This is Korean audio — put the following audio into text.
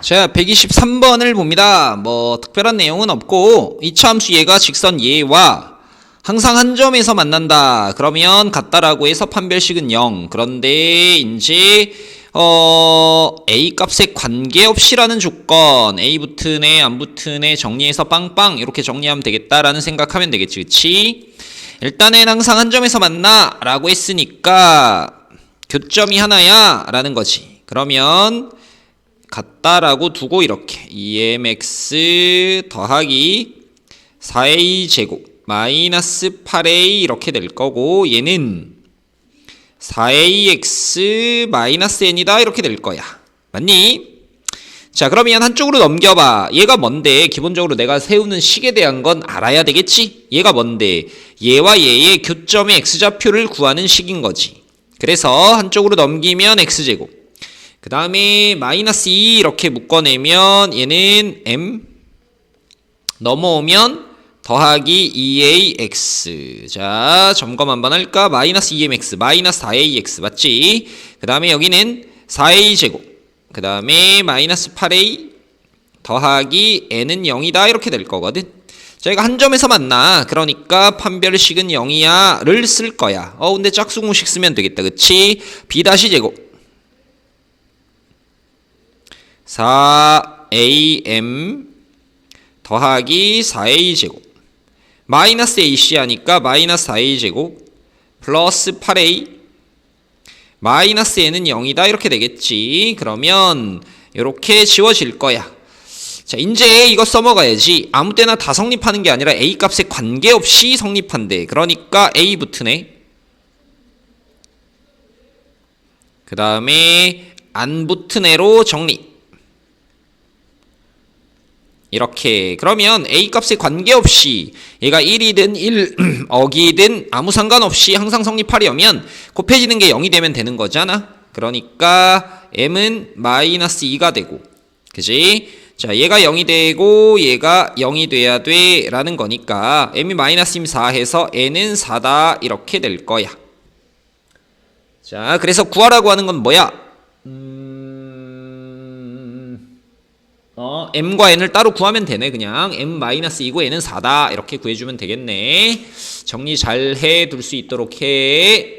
자, 123번을 봅니다. 뭐 특별한 내용은 없고 이차함수 얘가 직선 얘와 항상 한 점에서 만난다. 그러면 같다라고 해서 판별식은 0. 그런데 이제 어 A 값에 관계없이라는 조건 A 붙으네 안 붙으네 정리해서 빵빵 이렇게 정리하면 되겠다라는 생각하면 되겠지. 그치? 일단은 항상 한 점에서 만나 라고 했으니까 교점이 하나야 라는 거지. 그러면 같다라고 두고 이렇게 EMX 더하기 4A 제곱 마이너스 8A 이렇게 될 거고 얘는 4AX 마이너스 N이다 이렇게 될 거야. 맞니? 자 그러면 한쪽으로 넘겨봐. 얘가 뭔데? 기본적으로 내가 세우는 식에 대한 건 알아야 되겠지? 얘가 뭔데? 얘와 얘의 교점의 X좌표를 구하는 식인 거지. 그래서 한쪽으로 넘기면 X제곱 그 다음에 마이너스 2 이렇게 묶어내면 얘는 M 넘어오면 더하기 2AX 자 점검 한번 할까? 마이너스 2MX 마이너스 4AX 맞지? 그 다음에 여기는 4A 제곱. 그 다음에 마이너스 8A 더하기 N은 0이다. 이렇게 될 거거든. 저희가 한 점에서 만나. 그러니까 판별식은 0이야 를 쓸 거야. 어 근데 짝수공식 쓰면 되겠다. 그치? B 다시 제곱 4am 더하기 4a 제곱. 마이너스 ac 하니까 마이너스 4a 제곱 플러스 8a 마이너스 n은 0이다. 이렇게 되겠지. 그러면 이렇게 지워질 거야. 자 이제 이거 써먹어야지. 아무 때나 다 성립하는 게 아니라 a 값에 관계없이 성립한대. 그러니까 a 붙으네. 그 다음에 안 붙은 애로 정리 이렇게. 그러면 a 값에 관계없이 얘가 1이든 1 억이든 아무 상관없이 항상 성립하려면 곱해지는 게 0이 되면 되는 거잖아. 그러니까 m은 마이너스 2가 되고 그지? 자 얘가 0이 되고 얘가 0이 돼야 돼 라는 거니까 m이 마이너스 4 해서 n은 4다 이렇게 될 거야. 자 그래서 구하라고 하는 건 뭐야 어, m과 n을 따로 구하면 되네 그냥. m-2고 n은 4다. 이렇게 구해주면 되겠네. 정리 잘 해 둘 수 있도록 해